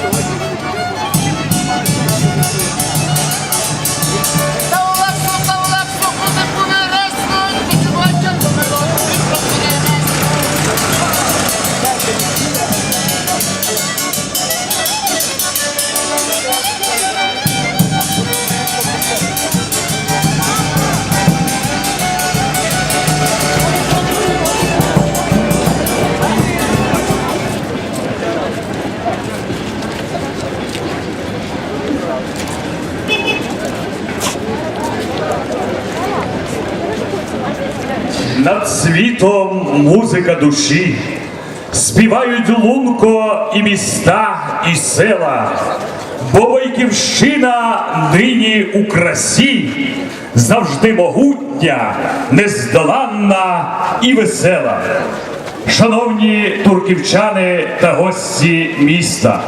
Та світом музика душі, співають лунко і міста, і села, бо Бойківщина нині у красі, завжди могутня, нездоланна і весела. Шановні турківчани та гості міста,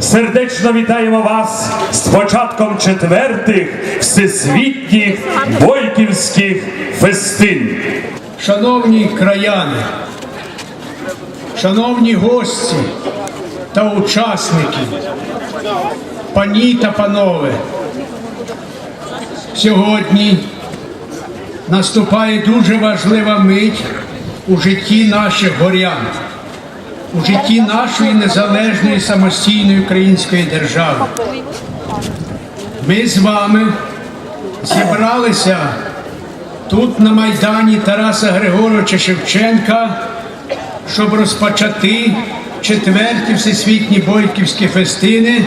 сердечно вітаємо вас з початком четвертих всесвітніх бойківських фестин. Шановні краяни, шановні гості та учасники, пані та панове, сьогодні наступає дуже важлива мить у житті наших горян, у житті нашої незалежної самостійної української держави. Ми з вами зібралися тут на Майдані Тараса Григоровича Шевченка, щоб розпочати четверті всесвітні бойківські фестини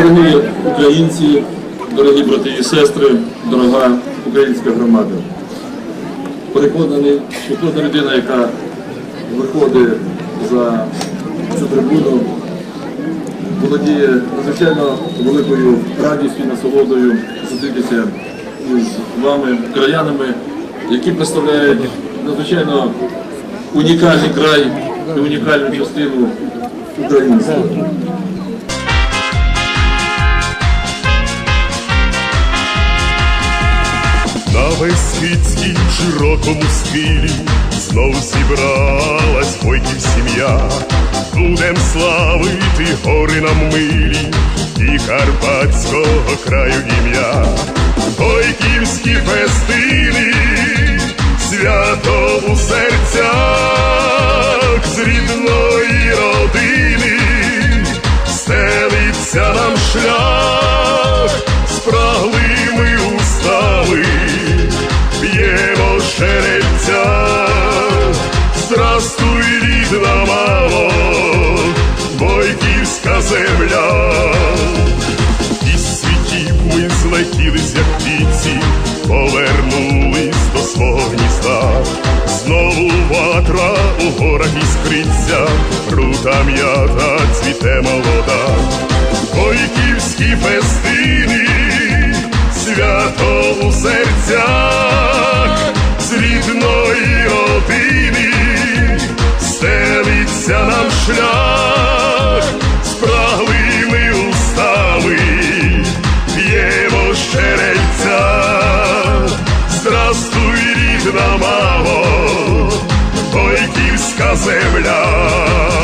Дорогі українці, дорогі брати і сестри, дорога українська громада. Переконаний, що кожна людина, яка виходить за цю трибуну, володіє надзвичайно великою радістю насолодою зустрітися із вами, краянами, які представляють надзвичайно унікальний край і унікальну частину українства. Весь широкому схилі знов зібралась бойків сім'я. Будем славити гори нам милі і карпатського краю ім'я. Бойківські фестини, свято у серцях ватра у горах іскриться, рута м'ята, цвіте молода. Бойківські фестини, свято у серцях, з рідної родини, стелиться нам шлях, спраглими устами, п'ємо щерельця, здрастуй, рідна мамо, Українська земля.